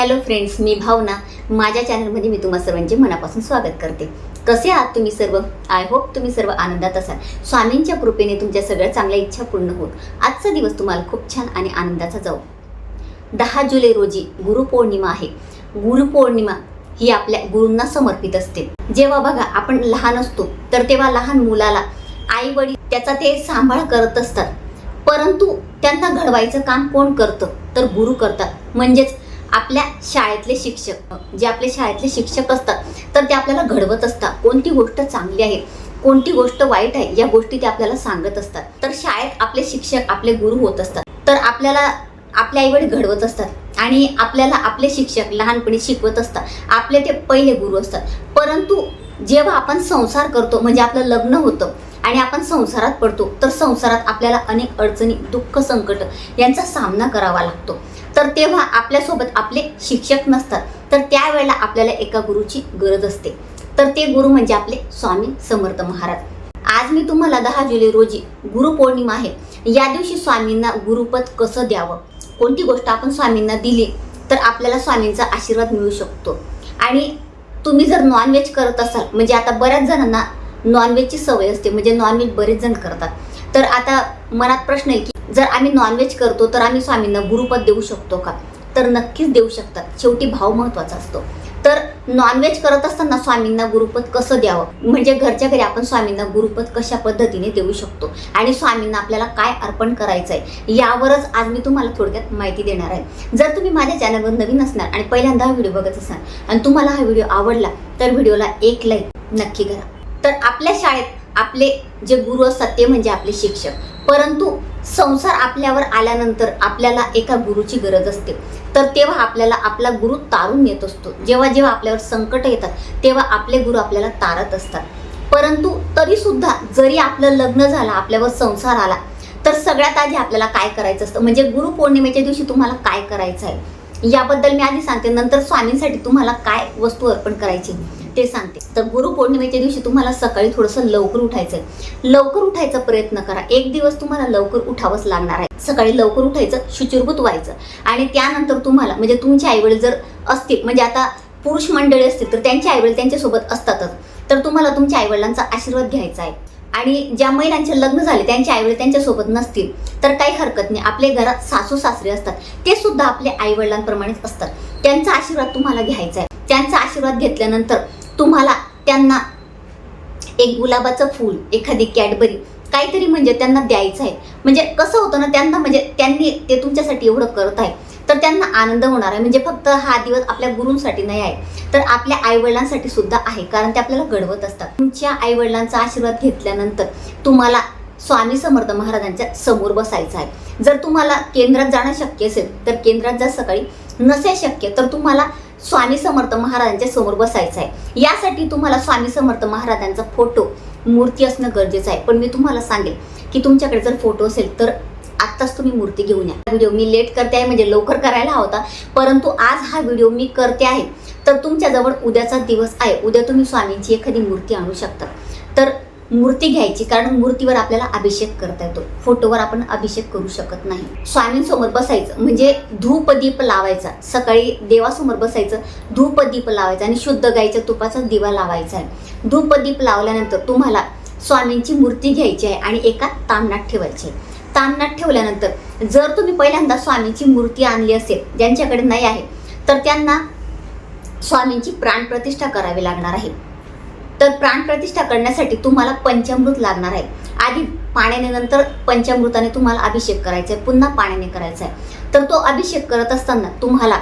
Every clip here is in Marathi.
हॅलो फ्रेंड्स मी भावना. माझ्या चॅनलमध्ये मी तुम्हा सर्वांचे मनापासून स्वागत करते. कसे आहात तुम्ही सर्व? आय होप तुम्ही सर्व आनंदात असाल. स्वामींच्या कृपेने तुमच्या सगळ्या चांगल्या इच्छा पूर्ण होत. आजचा दिवस तुम्हाला खूप छान आणि आनंदाचा जाऊ. दहा जुलै रोजी गुरुपौर्णिमा आहे. गुरुपौर्णिमा ही आपल्या गुरूंना समर्पित असते. जेव्हा बघा आपण लहान असतो तर तेव्हा लहान मुलाला आई वडील त्याचा ते सांभाळ करत असतात. परंतु त्यांना घडवायचं काम कोण करतं? तर गुरु करतात. म्हणजेच आपल्या शाळेतले शिक्षक जे आपल्या शाळेतले शिक्षक असतात तर ते आपल्याला घडवत असतात. कोणती गोष्ट चांगली आहे कोणती गोष्ट वाईट आहे या गोष्टी ते आपल्याला सांगत असतात. तर शाळेत आपले शिक्षक आपले गुरु होत असतात. तर आपल्याला आपले आईवडील घडवत असतात आणि आपल्याला आपले शिक्षक लहानपणी शिकवत असतात. आपले ते पहिले गुरु असतात. परंतु जेव्हा आपण संसार करतो म्हणजे आपलं लग्न होतं आणि आपण संसारात पडतो तर संसारात आपल्याला अनेक अडचणी दुःख संकट यांचा सामना करावा लागतो. तर तेव्हा आपल्यासोबत आपले शिक्षक नसतात. तर त्यावेळेला आपल्याला एका गुरुची गरज असते. तर ते गुरु म्हणजे आपले स्वामी समर्थ महाराज. आज मी तुम्हाला दहा जुलै रोजी गुरुपौर्णिमा आहे. या दिवशी स्वामींना गुरुपद कसं द्यावं? कोणती गोष्ट आपण स्वामींना दिली तर आपल्याला स्वामींचा आशीर्वाद मिळू शकतो. आणि तुम्ही जर नॉनव्हेज करत असाल म्हणजे आता बऱ्याच जणांना नॉनव्हेजची सवय असते म्हणजे नॉनव्हेज बरेच जण करतात. तर आता मनात प्रश्न आहे की जर आम्ही नॉनव्हेज करतो तर आम्ही स्वामींना गुरुपद देऊ शकतो का? तर नक्कीच देऊ शकतात. शेवटी भाव महत्त्वाचा असतो. तर नॉनव्हेज करत असताना स्वामींना गुरुपद कसं द्यावं? म्हणजे घरच्या घरी आपण स्वामींना गुरुपद कशा पद्धतीने देऊ शकतो? आणि स्वामींना आपल्याला काय अर्पण करायचं आहे यावरच आज मी तुम्हाला थोडक्यात माहिती देणार आहे. जर तुम्ही माझ्या चॅनलवर नवीन असणार आणि पहिल्यांदा हा व्हिडिओ बघत असाल आणि तुम्हाला हा व्हिडिओ आवडला तर व्हिडिओला एक लाईक नक्की करा. तर आपल्या शाळेत आपले जे गुरु असतात ते म्हणजे आपले शिक्षक. परंतु संसार आपल्यावर आल्यानंतर आपल्याला एका गुरुची गरज असते. तर तेव्हा आपल्याला आपला गुरु तारून येत असतो. जेव्हा जेव्हा आपल्यावर संकट येतात तेव्हा आपले गुरु आपल्याला तारत असतात. परंतु तरीसुद्धा जरी आपलं लग्न झालं आपल्यावर संसार आला तर सगळ्यात आधी आपल्याला काय करायचं असतं? म्हणजे गुरुपौर्णिमेच्या दिवशी तुम्हाला काय करायचं आहे? याबद्दल मी आधी सांगते. नंतर स्वामींसाठी तुम्हाला काय वस्तू अर्पण करायची? ते सांगते. तर गुरुपौर्णिमेच्या दिवशी तुम्हाला सकाळी थोडंसं लवकर उठायचं आहे लवकर उठायचा प्रयत्न करा. एक दिवस तुम्हाला लवकर उठावंच लागणार आहे. सकाळी लवकर उठायचं शुचिरभूत व्हायचं. आणि त्यानंतर तुम्हाला म्हणजे तुमचे आईवडील जर असतील म्हणजे आता पुरुष मंडळी असतील तर त्यांचे आईवडील त्यांच्यासोबत असतातच. तर तुम्हाला तुमच्या आईवडिलांचा आशीर्वाद घ्यायचा आहे. आणि ज्या महिलांचे लग्न झाले त्यांचे आईवडील त्यांच्यासोबत नसतील तर काही हरकत नाही. आपल्या घरात सासू सासरे असतात. ते सुद्धा आपल्या आईवडिलांप्रमाणेच असतात. त्यांचा आशीर्वाद तुम्हाला घ्यायचा आहे त्यांचा आशीर्वाद घेतल्यानंतर तुम्हाला त्यांना एक गुलाबाचं फूल एखादी कॅडबरी काहीतरी म्हणजे त्यांना द्यायचं आहे म्हणजे कसं होतं ना त्यांना म्हणजे त्यांनी ते तुमच्यासाठी एवढं करत आहे तर त्यांना आनंद होणार आहे. म्हणजे फक्त हा दिवस आपल्या गुरूंसाठी नाही आहे तर आपल्या आईवडिलांसाठी सुद्धा आहे कारण ते आपल्याला घडवत असतात. तुमच्या आईवडिलांचा आशीर्वाद घेतल्यानंतर तुम्हाला स्वामी समर्थ महाराजांच्या समोर बसायचं आहे. जर तुम्हाला केंद्रात जाणं शक्य असेल तर केंद्रात जा सकाळी. नसेल शक्य तर तुम्हाला स्वामी समर्थ महाराजांच्या समोर बसायचं आहे. यासाठी तुम्हाला स्वामी समर्थ महाराजांचा फोटो मूर्ती असणं गरजेचं आहे. पण मी तुम्हाला सांगेल की तुमच्याकडे जर फोटो असेल तर आत्ताच तुम्ही मूर्ती घेऊन या. व्हिडिओ मी लेट करते आहे म्हणजे लवकर करायला होता परंतु आज हा व्हिडिओ मी करते आहे. तर तुमच्याजवळ उद्याचा दिवस आहे. उद्या तुम्ही स्वामींची एखादी मूर्ती आणू शकता. तर मूर्ती घ्यायची कारण मूर्तीवर आपल्याला अभिषेक करता येतो. फोटोवर आपण अभिषेक करू शकत नाही. स्वामींसमोर बसायचं म्हणजे धूपदीप लावायचा. सकाळी देवासमोर बसायचं धूपदीप लावायचा आणि शुद्ध गाईच्या तुपाचा दिवा लावायचा आहे. धूपदीप लावल्यानंतर तुम्हाला स्वामींची मूर्ती घ्यायची आहे आणि एका तामणात ठेवायची आहे. तामणात ठेवल्यानंतर जर तुम्ही पहिल्यांदा स्वामींची मूर्ती आणली असेल ज्यांच्याकडे नाही आहे तर त्यांना स्वामींची प्राणप्रतिष्ठा करावी लागणार आहे. तर प्राणप्रतिष्ठा करण्यासाठी तुम्हाला पंचामृत लागणार आहे. आधी पाण्याने नंतर पंचामृताने तुम्हाला अभिषेक करायचा आहे पुन्हा पाण्याने करायचा आहे. तर तो अभिषेक करत असताना तुम्हाला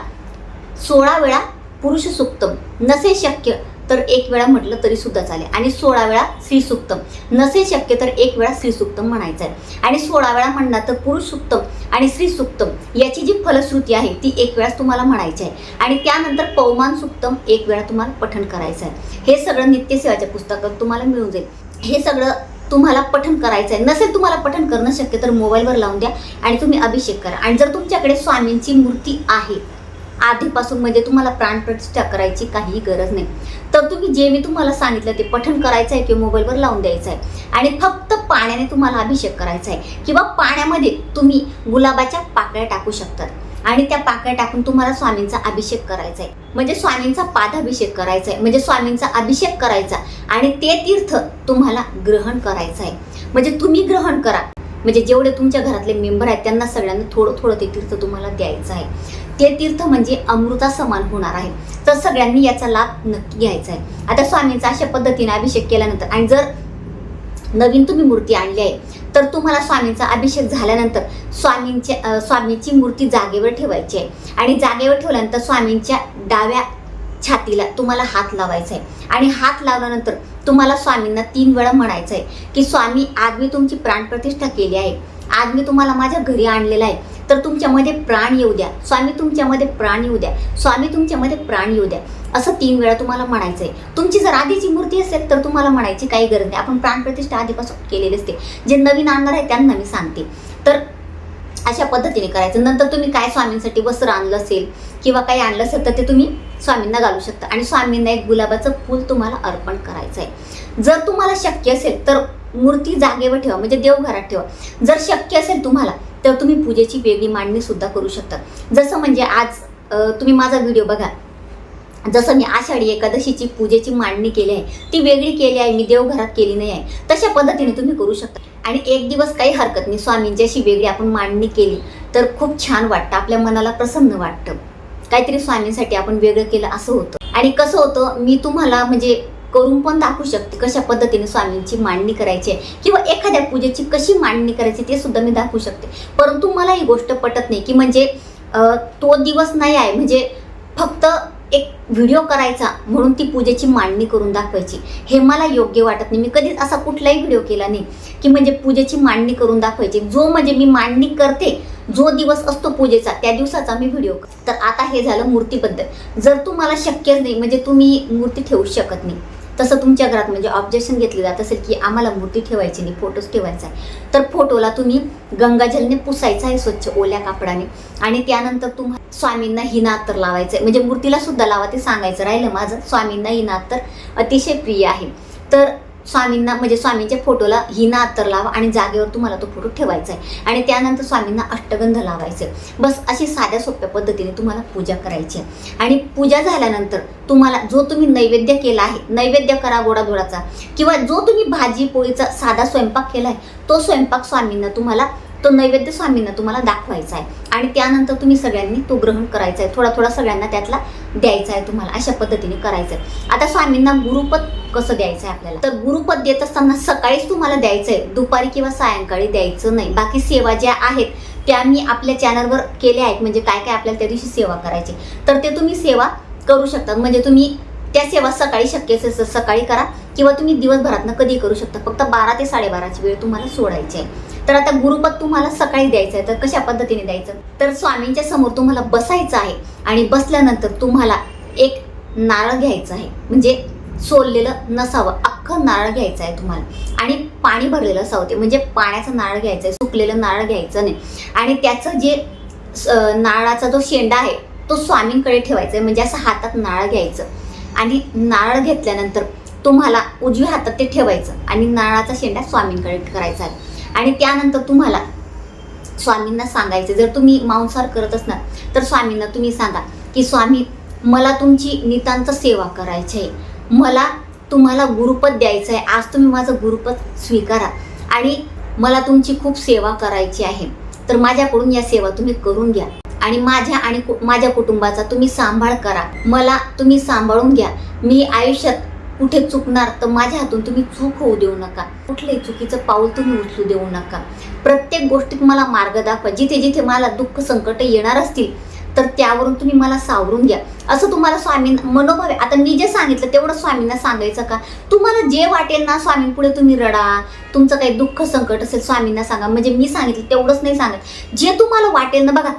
सोळा वेळा पुरुष सुक्तम नसे शक्य तर एक वेळा म्हटलं तरी सुद्धा चालेल. आणि सोळा वेळा श्री सुक्तम नसे शक्य तर एक वेळा श्री सुक्तम म्हणायचं आहे आणि सोळा वेळा म्हणणार तर पुरुष सुक्तम आणि श्री सुक्तम याची जी फलश्रुती आहे ती एक वेळाच तुम्हाला म्हणायची आहे आणि त्यानंतर पौमान सुक्तम एक वेळा तुम्हाला पठण करायचं आहे हे सगळं नित्यसेवाच्या पुस्तकात तुम्हाला मिळून जाईल. हे सगळं तुम्हाला पठण करायचं आहे नसेल तुम्हाला पठण करणं शक्य तर मोबाईलवर लावून द्या आणि तुम्ही अभिषेक करा. आणि जर तुमच्याकडे स्वामींची मूर्ती आहे आधीपासून म्हणजे तुम्हाला प्राणप्रतिष्ठा करायची काही गरज नाही. तर तुम्ही जे मी तुम्हाला सांगितलं ते पठण करायचं आहे किंवा मोबाईलवर लावून द्यायचं आहे आणि फक्त पाण्याने तुम्हाला अभिषेक करायचा आहे किंवा पाण्यामध्ये तुम्ही गुलाबाच्या पाकळ्या टाकू शकतात. आणि त्या पाकळ्या टाकून तुम्हाला स्वामींचा अभिषेक करायचा आहे म्हणजे स्वामींचा पादाभिषेक करायचा आहे म्हणजे स्वामींचा अभिषेक करायचा. आणि ते तीर्थ तुम्हाला ग्रहण करायचं आहे म्हणजे तुम्ही ग्रहण करा. म्हणजे जेवढे तुमच्या घरातले मेंबर आहेत त्यांना सगळ्यांना थोडं थोडं ते तीर्थ तुम्हाला द्यायचं आहे ते तीर्थ म्हणजे अमृता समान होणार आहे. तर सगळ्यांनी याचा लाभ नक्की घ्यायचा आहे. आता स्वामींचा अशा पद्धतीने अभिषेक केल्यानंतर आणि जर नवीन तुम्ही मूर्ती आणली आहे तर तुम्हाला स्वामींचा अभिषेक झाल्यानंतर स्वामींच्या स्वामींची स्वामीची मूर्ती जागेवर ठेवायची आहे. आणि जागेवर ठेवल्यानंतर स्वामींच्या डाव्या छातीला तुम्हाला हात लावायचा आहे. आणि हात लावल्यानंतर तुम्हाला स्वामींना तीन वेळा म्हणायचं आहे की स्वामी आज मी तुमची प्राणप्रतिष्ठा केली आहे. आज मी तुम्हाला माझ्या घरी आणलेलं आहे. तर तुमच्यामध्ये प्राण येऊ द्या. स्वामी तुमच्यामध्ये प्राण येऊ द्या. स्वामी तुमच्यामध्ये प्राण येऊ द्या. असं तीन वेळा तुम्हाला म्हणायचं आहे तुमची जर आधीची मूर्ती असेल तर तुम्हाला म्हणायची काही गरज नाही. आपण प्राणप्रतिष्ठा आधीपासून केलेली असते. जे नवीन आणणार आहे त्यांना मी सांगते. तर अशा पद्धतीने करायचं. नंतर तुम्ही काय स्वामींसाठी वस्त्र आणलं असेल किंवा काही आणलं असेल तर ते तुम्ही स्वामींना घालू शकता. आणि स्वामींना एक गुलाबाचं फूल तुम्हाला अर्पण करायचं आहे जर तुम्हाला शक्य असेल तर मूर्ती जागेवर ठेवा. म्हणजे देवघरात ठेवा. जर शक्य असेल तुम्हाला तर तुम्ही पूजेची वेगळी मांडणी सुद्धा करू शकता. जसं म्हणजे आज तुम्ही माझा व्हिडिओ बघा. जसं मी आषाढी एकादशीची पूजेची मांडणी केली आहे ती वेगळी केली आहे मी देवघरात केली नाही आहे. तशा पद्धतीने तुम्ही करू शकता. आणि एक दिवस काही हरकत नाही. स्वामींची अशी वेगळी आपण मांडणी केली तर खूप छान वाटतं. आपल्या मनाला प्रसन्न वाटतं. काहीतरी स्वामींसाठी आपण वेगळं केलं असं होतं. आणि कसं होतं मी तुम्हाला म्हणजे करून पण दाखवू शकते कशा पद्धतीने स्वामींची मांडणी करायची आहे. किंवा एखाद्या पूजेची कशी मांडणी करायची ते सुद्धा मी दाखवू शकते. परंतु मला ही गोष्ट पटत नाही की म्हणजे तो दिवस नाही आहे. म्हणजे फक्त एक व्हिडिओ करायचा म्हणून ती पूजेची मांडणी करून दाखवायची. हे मला योग्य वाटत नाही. मी कधीच असा कुठलाही व्हिडिओ केला नाही की म्हणजे पूजेची मांडणी करून दाखवायची. जो म्हणजे मी मांडणी करते जो दिवस असतो पूजेचा त्या दिवसाचा मी व्हिडिओ तर आता हे झालं मूर्तीबद्दल. जर तुम्हाला शक्यच नाही म्हणजे तुम्ही मूर्ती ठेवू शकत नाही. तसं तुमच्या घरात म्हणजे ऑब्जेक्शन घेतलं जात असेल की आम्हाला मूर्ती ठेवायची नाही फोटोज ठेवायचा आहे. तर फोटोला तुम्ही गंगाजलने पुसायचा आहे स्वच्छ ओल्या कापडाने. आणि त्यानंतर तुम्हाला स्वामींना हिना लावायचं आहे. म्हणजे मूर्तीला सुद्धा लावा ते सांगायचं. राहिलं माझं. स्वामींना हिना अतिशय प्रिय आहे. तर स्वामींना म्हणजे स्वामींच्या फोटोला हिना अत्तर लावा आणि जागेवर तुम्हाला तो फोटो ठेवायचा आहे. आणि त्यानंतर स्वामींना अष्टगंध लावायचे. बस अशी साध्या सोप्या पद्धतीने तुम्हाला पूजा करायची आहे. आणि पूजा झाल्यानंतर तुम्हाला जो तुम्ही नैवेद्य केला आहे नैवेद्य करा गोडाधोडाचा किंवा जो तुम्ही भाजी पोळीचा साधा स्वयंपाक केला आहे तो स्वयंपाक स्वामींना तुम्हाला तो नैवेद्य स्वामींना तुम्हाला दाखवायचा आहे आणि त्यानंतर तुम्ही सगळ्यांनी तो ग्रहण करायचा आहे थोडा थोडा सगळ्यांना त्यातला द्यायचा आहे तुम्हाला. अशा पद्धतीने करायचं आहे आता स्वामींना गुरुपद कसं द्यायचं आहे आपल्याला? तर गुरुपद देत असताना सकाळीच तुम्हाला द्यायचं आहे दुपारी किंवा सायंकाळी द्यायचं नाही. बाकी सेवा ज्या आहेत त्या मी आपल्या चॅनलवर केल्या आहेत. म्हणजे काय काय आपल्याला त्या दिवशी सेवा करायची. तर ते तुम्ही सेवा करू शकता. म्हणजे तुम्ही त्या सेवा सकाळी शक्य असेल सकाळी करा किंवा तुम्ही दिवसभरातनं कधी करू शकता. फक्त बारा ते साडेबाराची वेळ तुम्हाला सोडायची आहे तर आता गुरुपद तुम्हाला सकाळी द्यायचं आहे तर कशा पद्धतीने द्यायचं? तर स्वामींच्या समोर तुम्हाला बसायचं आहे आणि बसल्यानंतर तुम्हाला एक नारळ घ्यायचं आहे. म्हणजे सोललेलं नसावं अख्खं नारळ घ्यायचं आहे तुम्हाला. आणि पाणी भरलेलं असावं ते. म्हणजे पाण्याचं नारळ घ्यायचं आहे सुकलेलं नारळ घ्यायचं नाही. आणि त्याचं जे स- नारळाचा जो शेंडा आहे तो स्वामींकडे ठेवायचा आहे म्हणजे असं हातात नारळ घ्यायचं. आणि नारळ घेतल्यानंतर तुम्हाला उजव्या हातात ते ठेवायचं आणि नारळाचा शेंडा स्वामींकडे करायचा आहे. आणि त्यानंतर तुम्हाला स्वामींना सांगायचं जर तुम्ही मांसाहार करत असणार तर स्वामींना तुम्ही सांगा की स्वामी मला तुमची नितांत सेवा करायची आहे. मला तुम्हाला गुरुपद द्यायचं आहे. आज तुम्ही माझं गुरुपद स्वीकारा आणि मला तुमची खूप सेवा करायची आहे. तर माझ्याकडून या सेवा तुम्ही करून घ्या आणि माझ्या आणि माझ्या कुटुंबाचा तुम्ही सांभाळ करा. मला तुम्ही सांभाळून घ्या. मी आयुष्यात कुठे चुकणार तर माझ्या हातून तुम्ही चूक होऊ देऊ नका. कुठलंही चुकीचं पाऊल तुम्ही उचलू देऊ नका. प्रत्येक गोष्टीत मला मार्ग दाखवा. जिथे जिथे मला दुःख संकट येणार असतील तर त्यावरून तुम्ही मला सावरून घ्या. असं तुम्हाला स्वामी मनोभावे आता मी जे सांगितलं तेवढं स्वामींना सांगायचं का? तुम्हाला जे वाटेल ना स्वामींपुढे तुम्ही रडा. तुमचं काही दुःख संकट असेल स्वामींना सांगा. म्हणजे मी सांगितलं तेवढंच नाही सांगत. जे तुम्हाला वाटेल ना बघा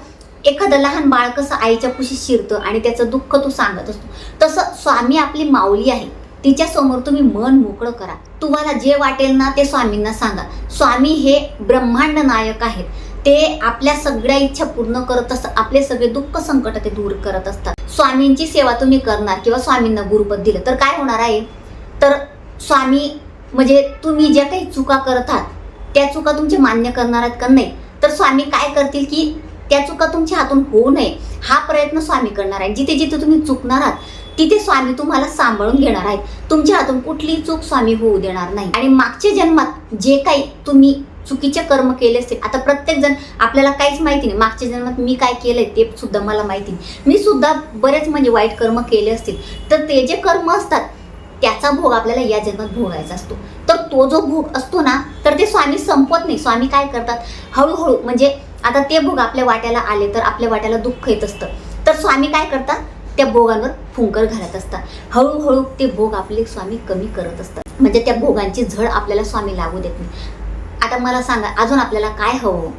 एखादं लहान बाळ कसं आईच्या कुशी शिरतं आणि त्याचं दुःख तू सांगत असतो. तसं स्वामी आपली माऊली आहे. तिच्यासमोर तुम्ही मन मोकळं करा. तुम्हाला जे वाटेल ना ते स्वामींना सांगा. स्वामी हे ब्रह्मांड नायक आहेत. ते आपल्या सगळ्या इच्छा पूर्ण करत असतात. आपले सगळे दुःख संकट ते दूर करत असतात. स्वामींची सेवा तुम्ही करणार किंवा स्वामींना गुरुपद दिलं तर काय होणार आहे? तर स्वामी म्हणजे तुम्ही ज्या काही चुका करत आहात त्या चुका तुमचे मान्य करणार आहेत का नाही? तर स्वामी काय करतील की त्या चुका तुमच्या हातून होऊ नये. हा प्रयत्न स्वामी करणार आहे. जिथे जिथे तुम्ही चुकणार आहात तिथे स्वामी तुम्हाला सांभाळून घेणार आहेत. तुमच्या हातून कुठलीही चूक स्वामी होऊ देणार नाही. आणि मागच्या जन्मात जे काही तुम्ही चुकीचे कर्म केले असतील आता प्रत्येक जण आपल्याला काहीच माहिती नाही. मागच्या जन्मात मी काय केलंय ते सुद्धा मला माहिती नाही. मी सुद्धा बरेच म्हणजे वाईट कर्म केले असतील. तर ते जे कर्म असतात त्याचा भोग आपल्याला या जन्मात भोगायचा असतो. तर तो जो भोग असतो ना तर ते स्वामी संपत नाही. स्वामी काय करतात? हळूहळू म्हणजे आता ते भोग आपल्या वाट्याला आले तर आपल्या वाट्याला दुःख येत असतं. तर स्वामी काय करतात? त्या भोगांवर फुंकर घालत असतात. हळूहळू ते भोग आपले स्वामी कमी करत असतात. म्हणजे त्या भोगांची झळ आपल्याला स्वामी लागू देत नाही. आता मला सांगा अजून आपल्याला काय हवं?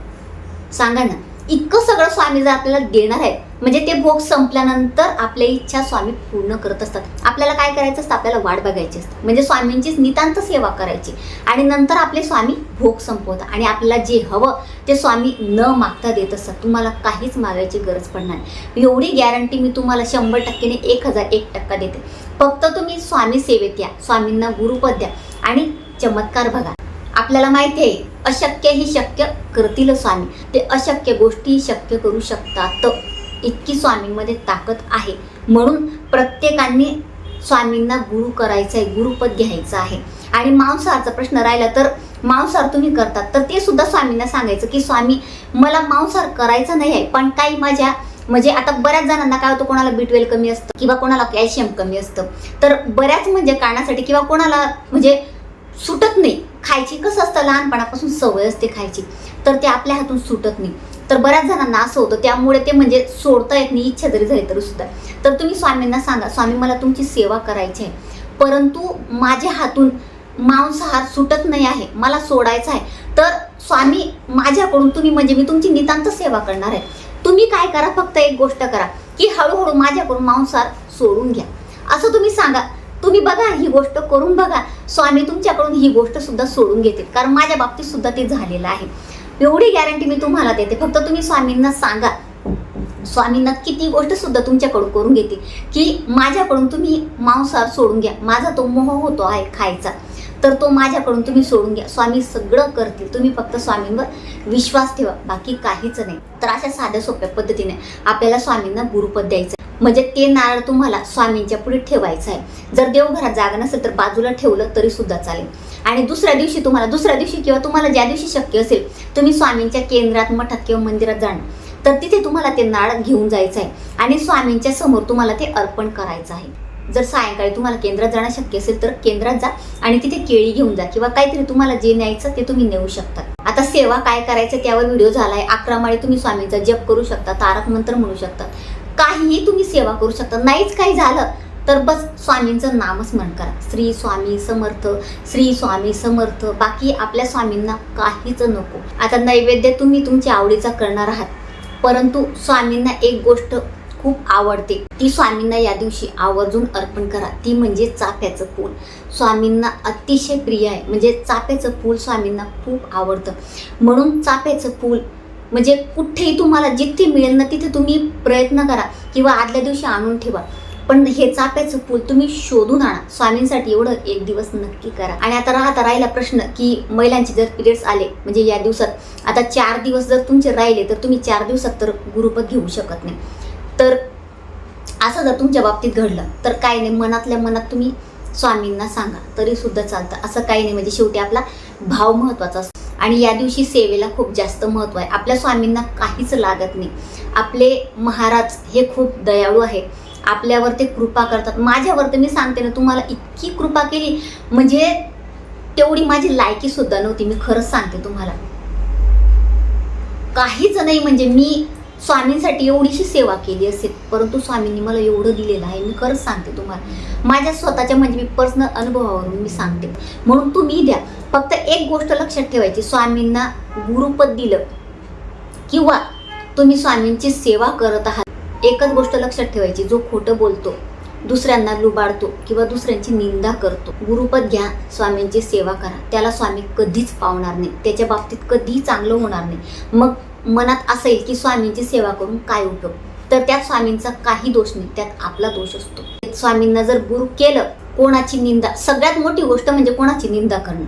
सांगा ना. इतकं सगळं स्वामी जर आपल्याला देणार आहे म्हणजे ते भोग संपल्यानंतर आपल्या इच्छा स्वामी पूर्ण करत असतात. आपल्याला काय करायचं असतं? आपल्याला वाट बघायची असते. म्हणजे स्वामींचीच नितांत सेवा करायची. आणि नंतर आपले स्वामी भोग संपवतात. आणि आपल्याला जे हवं ते स्वामी न मागता देत असतात. तुम्हाला काहीच मागायची गरज पडणार नाही. एवढी गॅरंटी मी तुम्हाला शंभर टक्केने एक हजार एक टक्का देते. फक्त तुम्ही स्वामी सेवेत या. स्वामींना गुरुपद द्या. आणि चमत्कार बघा. आपल्याला माहिती आहे अशक्य ही शक्य करतील स्वामी. ते अशक्य गोष्टी शक्य करू शकतात. इतकी स्वामींमध्ये ताकद आहे. म्हणून प्रत्येकाने स्वामींना गुरु करायचं आहे गुरुपद घ्यायचं आहे. आणि मांसाहारचा प्रश्न राहिला तर मांसाहार तुम्ही करतात. तर ते सुद्धा स्वामींना सांगायचं की स्वामी मला मांसाहार करायचा नाही आहे पण काही माझ्या म्हणजे आता बऱ्याच जणांना काय होतं कोणाला बी कमी असतं किंवा कोणाला कॅल्शियम कमी असतं. तर बऱ्याच म्हणजे कारणासाठी किंवा कोणाला म्हणजे सुटत नाही. खायची कसं असतं? लहानपणापासून सवय असते खायची. तर ते आपल्या हातून सुटत नाही. तर बऱ्याच जणांना असं होतं त्यामुळे ते म्हणजे सोडता येत नाही इच्छा जरी झाली तरी सुद्धा. तर तुम्ही स्वामींना सांगा स्वामी मला तुमची सेवा करायची आहे. परंतु माझ्या हातून मांसाहार सुटत नाही आहे. मला सोडायचा आहे. तर स्वामी माझ्याकडून तुम्ही म्हणजे मी तुमची नितांत सेवा करणार आहे. तुम्ही काय करा? फक्त एक गोष्ट करा की हळूहळू माझ्याकडून मांसाहार सोडून घ्या. असं तुम्ही सांगा. तुम्ही बघा ही गोष्ट करून बघा. स्वामी तुमच्याकडून ही गोष्ट सुद्धा सोडून घेतील. कारण माझ्या बाबतीत सुद्धा ते झालेलं आहे. एवढी गॅरंटी मी तुम्हाला देते. फक्त तुम्ही स्वामींना सांगा. स्वामींना किती गोष्ट सुद्धा तुमच्याकडून करून घेतील. की माझ्याकडून तुम्ही मांसाहार सोडून घ्या. माझा तो मोह होतो आहे खायचा. तर तो माझ्याकडून तुम्ही सोडून घ्या. स्वामी सगळं करतील. तुम्ही फक्त स्वामींवर विश्वास ठेवा. बाकी काहीच नाही. तर अशा साध्या सोप्या पद्धतीने आपल्याला स्वामींना गुरुपद द्यायचं म्हणजे ते नारळ तुम्हाला स्वामींच्या पुढे ठेवायचं आहे. जर देवघरात जागा नसेल तर बाजूला ठेवलं तरी सुद्धा चालेल. आणि दुसऱ्या दिवशी तुम्हाला दुसऱ्या दिवशी किंवा तुम्हाला ज्या दिवशी शक्य असेल तुम्ही स्वामींच्या केंद्रात मठात किंवा मंदिरात जाणं तर तिथे तुम्हाला ते नाळ घेऊन जायचं आहे. आणि स्वामींच्या समोर तुम्हाला ते अर्पण करायचं आहे. जर सायंकाळी तुम्हाला केंद्रात जाणं शक्य असेल तर केंद्रात जा आणि तिथे केळी घेऊन जा किंवा काहीतरी तुम्हाला जे न्यायचं ते तुम्ही नेऊ शकता. आता सेवा काय करायचं त्यावर व्हिडिओ झालाय. अकरा माळी तुम्ही स्वामींचा जप करू शकता तारक मंत्र म्हणू शकता. काहीही तुम्ही सेवा करू शकता. नाहीच काही झालं तर बस स्वामींचं नामच करा. श्री स्वामी समर्थ श्री स्वामी समर्थ. बाकी आपल्या स्वामींना काहीच नको. आता नैवेद्य तुम्ही तुमच्या आवडीचा करणार आहात. परंतु स्वामींना एक गोष्ट खूप आवडते. ती स्वामींना या दिवशी आवर्जून अर्पण करा. ती म्हणजे चाफ्याचं फूल. स्वामींना अतिशय प्रिय आहे. म्हणजे चाफ्याचं फूल स्वामींना खूप आवडतं. म्हणून चाफ्याचं फूल म्हणजे कुठेही तुम्हाला जिथे मिळेल ना तिथे तुम्ही प्रयत्न करा किंवा आदल्या दिवशी आणून ठेवा. पण हे चाप्याचं फूल तुम्ही शोधून आणा. स्वामींसाठी एवढं एक दिवस नक्की करा. आणि आता राहता राहिला प्रश्न की महिलांचे जर पिरियड्स आले म्हणजे या दिवसात आता चार दिवस जर तुमचे राहिले तर तुम्ही चार दिवसात तर गुरुपद घेऊ शकत नाही. तर असं जर तुमच्या बाबतीत घडलं तर काय नाही मनातल्या मनात तुम्ही स्वामींना सांगा. तरी सुद्धा चालतं. असं काही नाही म्हणजे शेवटी आपला भाव महत्त्वाचा असतो. आणि या दिवशी सेवेला खूप जास्त महत्त्व आहे. आपल्या स्वामींना काहीच लागत नाही. आपले महाराज हे खूप दयाळू आहे. आपल्यावर ते कृपा करतात. माझ्यावर तर मी सांगते ना तुम्हाला इतकी कृपा केली. म्हणजे तेवढी माझी लायकी सुद्धा नव्हती. मी खरंच सांगते तुम्हाला. काहीच नाही. म्हणजे मी स्वामींसाठी एवढीशी सेवा केली असेल परंतु स्वामींनी मला एवढं दिलेलं आहे मी खरंच सांगते तुम्हाला. माझ्या स्वतःच्या म्हणजे मी पर्सनल अनुभवावरून मी सांगते. म्हणून तुम्ही द्या. फक्त एक गोष्ट लक्षात ठेवायची स्वामींना गुरुपद दिलं किंवा तुम्ही स्वामींची सेवा करत आहात एकच गोष्ट लक्षात ठेवायची जो खोटं बोलतो दुसऱ्यांना लुबाडतो किंवा दुसऱ्यांची निंदा करतो. गुरुपद घ्या स्वामींची सेवा करा. त्याला स्वामी कधीच पावणार नाही. त्याच्या बाबतीत कधीही चांगलं होणार नाही. मग मनात असेल की स्वामींची सेवा करून काय उपयोग? तर त्यात स्वामींचा काही दोष नाही. त्यात आपला दोष असतो. स्वामींना जर गुरु केलं कोणाची निंदा? सगळ्यात मोठी गोष्ट म्हणजे कोणाची निंदा करणं?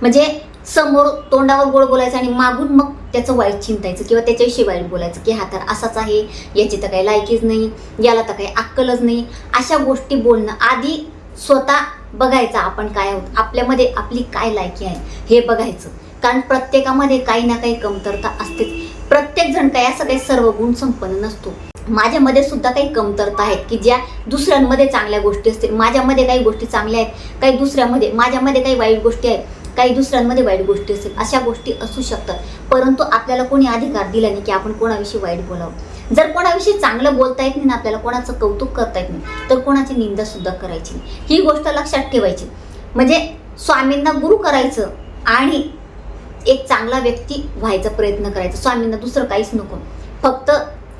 म्हणजे समोर तोंडावर गोड बोलायचं आणि मागून मग त्याचं वाईट चिंतायचं किंवा त्याच्याविषयी वाईट बोलायचं की हा तर असाच आहे याची तर काही लायकीच नाही याला तर काही अक्कलच नाही. अशा गोष्टी बोलणं आधी स्वतः बघायचं आपण काय आहोत आपल्यामध्ये आपली काय लायकी आहे हे बघायचं. कारण प्रत्येकामध्ये काही ना काही कमतरता असतेच. प्रत्येक जण काही असं काही सर्व गुण संपन्न नसतो. माझ्यामध्ये सुद्धा काही कमतरता आहेत की ज्या दुसऱ्यांमध्ये चांगल्या गोष्टी असतील. माझ्यामध्ये काही गोष्टी चांगल्या आहेत काही दुसऱ्यामध्ये माझ्यामध्ये काही वाईट गोष्टी आहेत. काही दुसऱ्यांमध्ये वाईट गोष्टी असेल अशा गोष्टी असू शकतात. परंतु आपल्याला कोणी अधिकार दिला नाही की आपण कोणाविषयी वाईट बोलावं. जर कोणाविषयी चांगलं बोलता येत नाही ना आपल्याला कोणाचं कौतुक करता येत नाही तर कोणाची निंदा सुद्धा करायची नाही. ही गोष्ट लक्षात ठेवायची. म्हणजे स्वामींना गुरु करायचं आणि एक चांगला व्यक्ती व्हायचा प्रयत्न करायचा. स्वामींना दुसरं काहीच नको. फक्त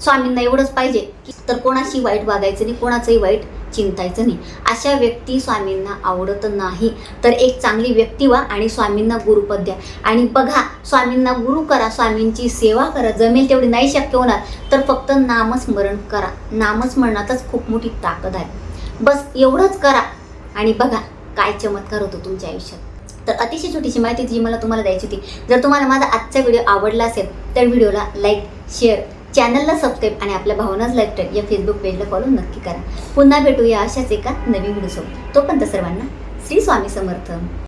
स्वामींना एवढंच पाहिजे की तर कोणाशी वाईट वागायचं नाही कोणाचंही वाईट चिंतायचं नाही. अशा व्यक्ती स्वामींना आवडत नाही. तर एक चांगली व्यक्ती व्हा आणि स्वामींना गुरुपद द्या. आणि बघा स्वामींना गुरु करा स्वामींची सेवा करा. जमेल तेवढी नाही शक्य होणार. तर फक्त नामस्मरण करा. नामस्मरणातच खूप मोठी ताकद आहे. बस एवढंच करा. आणि बघा काय चमत्कार होतो तुमच्या आयुष्यात. तर अतिशय छोटीशी माहिती जी मला तुम्हाला द्यायची होती. जर तुम्हाला माझा आजचा व्हिडिओ आवडला असेल तर व्हिडिओला लाईक शेअर चॅनलला सबस्क्राईब आणि आपल्या भावनाच लाईक या फेसबुक पेजला फॉलो नक्की करा. पुन्हा भेटूया अशाच एका नवीन व्हिडिओसोबत तोपर्यंत सर्वांना श्री स्वामी समर्थ.